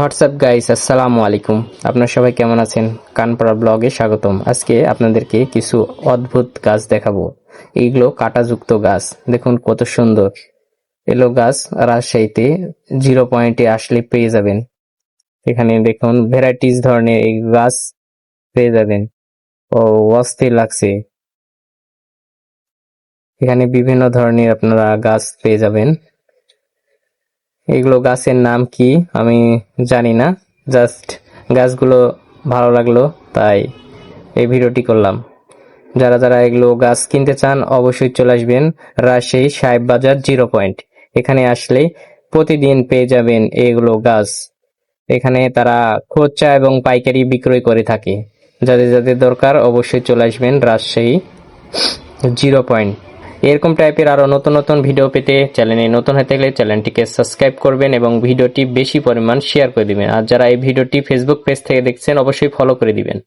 WhatsApp guys, আসসালামু আলাইকুম। আপনারা সবাই কেমন আছেন? কানপাড়া ব্লগে স্বাগতম। আজকে আপনাদেরকে কিছু অদ্ভুত গাছ দেখাবো। এইগুলো কাঁটাযুক্ত গাছ। দেখুন কত সুন্দর। এলো গাছ রাজশাহীতে জিরো পয়েন্টে আসলে পেয়ে যাবেন। এখানে দেখুন ভ্যারাইটিস ধরনের এই গাছ পেয়ে যাবেন। ও, অস্থির লাগছে। এখানে বিভিন্ন ধরনের আপনারা গাছ পেয়ে যাবেন। এগুলো গাছের নাম কি আমি জানি না। জাস্ট গাছগুলো ভালো লাগল, তাই এই ভিডিওটি করলাম। যারা যারা এগুলো গাছ কিনতে চান, অবশ্যই চলে আসবেন রাজশাহী সাহেব বাজার জিরো পয়েন্ট। এখানে আসলে প্রতিদিন পেয়ে যাবেন এগুলো গাছ। এখানে তারা খোঁচা এবং পাইকারি বিক্রয় করে থাকে। যাদের যাদের দরকার, অবশ্যই চলে আসবেন রাজশাহী জিরো পয়েন্ট। এরকম টাইপের আরও নতুন নতুন ভিডিও পেতে চ্যানেলে নতুন হতে গেলে চ্যানেলটিকে সাবস্ক্রাইব করবেন এবং ভিডিওটি বেশি পরিমাণ শেয়ার করে দিবেন। আর যারা এই ভিডিওটি ফেসবুক পেজ থেকে দেখছেন, অবশ্যই ফলো করে দিবেন।